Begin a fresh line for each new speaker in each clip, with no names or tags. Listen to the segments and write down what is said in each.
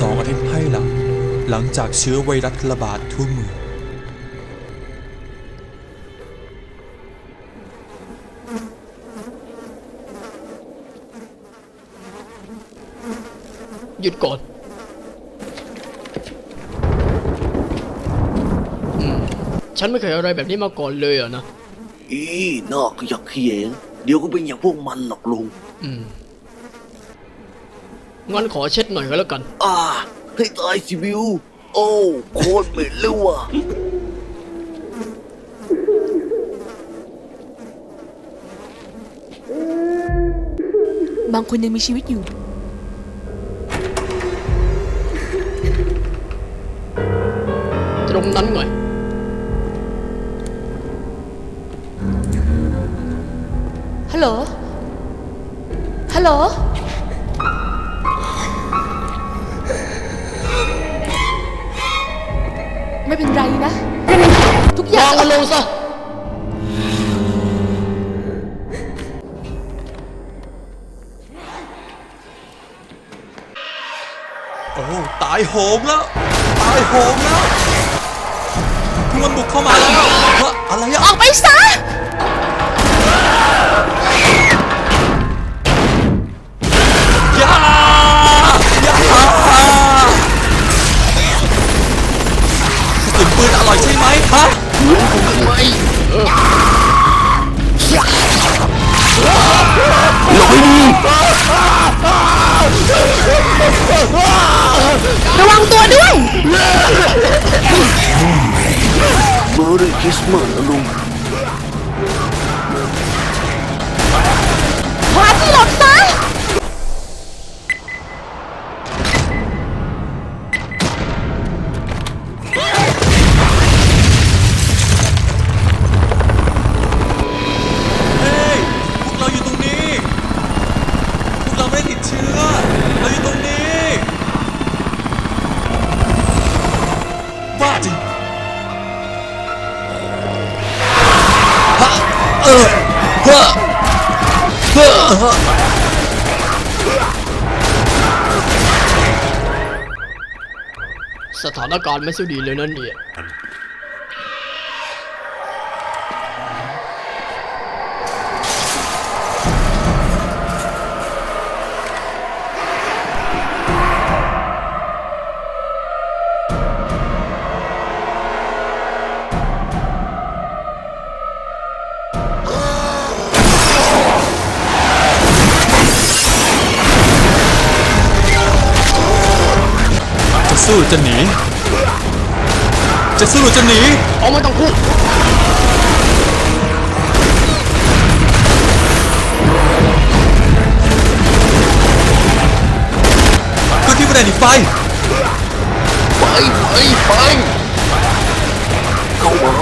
สองอาทิตย์ให้หลัง หลังจากเชื้อไวรัสระบาดทั่วเมือง
หยุดก่อนอืมฉันไม่เคยอะไรแบบนี้มาก่อนเลยอะนะ
อีน่าขยักเขยง เดี๋ยวก็เป็นอย่างพวกมันหรอกลุง
อืม งั้นขอเช็ดหน่อยก็แล้วกัน
อ่าให้ตายสิบิว โอ้โคตรเหม็นเลยว่ะ
บางคนยังมีชีวิตอยู่
ตรงนั้นไง
ฮัลโหล ฮัลโหล ไม่เป็นไรนะ ทุกอย่าวา
ง
ง
มันลงซะ
โอ้ตายโหงแล้ว ตายโหงแล้วพวกมันบุกเข้ามาแล้ววะอะไรอะ
ออกไปซะ
ปืนอร่อยใช่ไปดี
ระวังตัวด้วย
เมอร์รี่คริสต์มาสลุง
สถานการณ์ไม่สู้ดีเลยนั่นเนี่ย
สู้หรือจะหนี จะสู้หรือจะหนี
เอาไม่ต้องพูด
ก็ที่ประเด็นหนีไฟ
ไปไปไปเข้ามาเข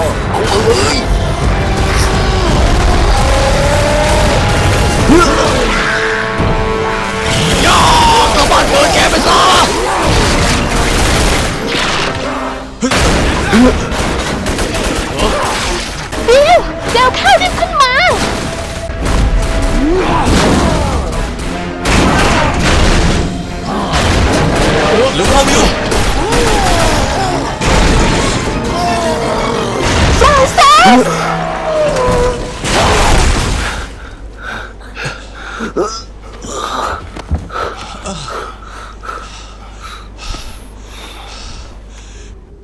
้ามา
ข้ารีบขึ้นมา
หรือเข้าอยู่
ฟรานเซส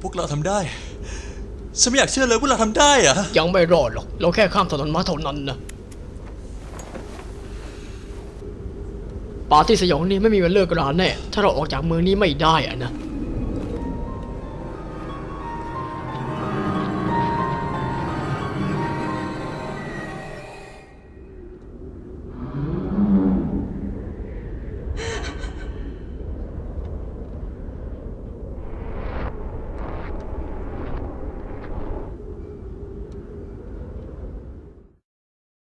พวกเราทำได้ ฉันไม่อยากเชื่อเลยว่าเราทำได้อะ
ยังไม่รอดหรอก เราแค่ข้ามถนนมาเท่านั้นนะปาร์ตี้สยองนี่ไม่มีวันเลิกราแน่ ถ้าเราออกจากเมืองนี้ไม่ได้อะนะ